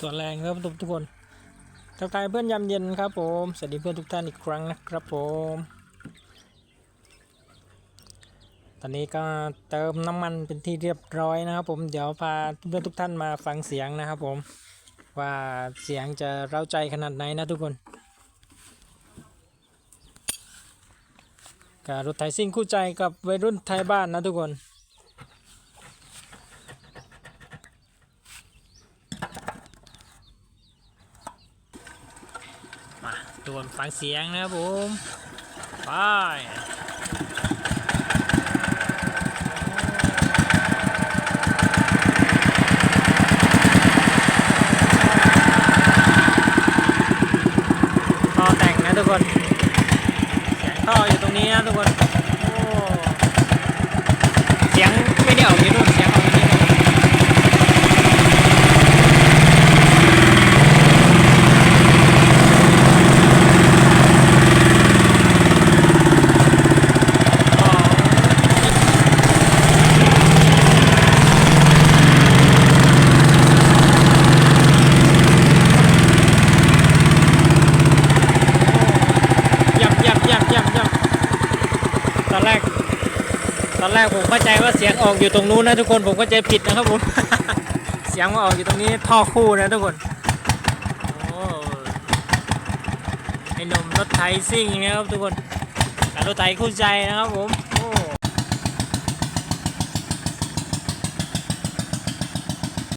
ตัวแรงครับทุกคนทักทายเพื่อนยามเย็นครับผม สวัสดีเพื่อนทุกท่านอีกครั้งนะครับผม ตอนนี้ก็เติมน้ำมันเป็นที่เรียบร้อยนะครับผม เดี๋ยวพาเพื่อนทุกท่านมาฟังเสียงนะครับผม ว่าเสียงจะเร้าใจขนาดไหนนะทุกคนกับรถไถซิ่งคู่ใจกับวัยรุ่นไทยบ้านนะทุกคน มาตัวนฟังเสียงนะครับผมไปท่อแต่งนะทุกคน เสียงท่ออยู่ตรงนี้นะทุกคน โอ้เสียงไม่ได้ออกที่นู่นเสียงออกที่นี่ ย่ำย่ำย่ำย่ำย่ำต อนแรก ตอนแรกผมเข้าใจว่าเสียงออกอยู่ตรงนู้นนะทุกคนผมก็ใจผิดนะครับผม เสียงมาออกอยู่ตรงนี้ท่อคู่นะทุกคนโอ้ไอ้หนุ่มรถไถซิ่งนะครับทุกคนการรถไถคู่ใจนะครับผม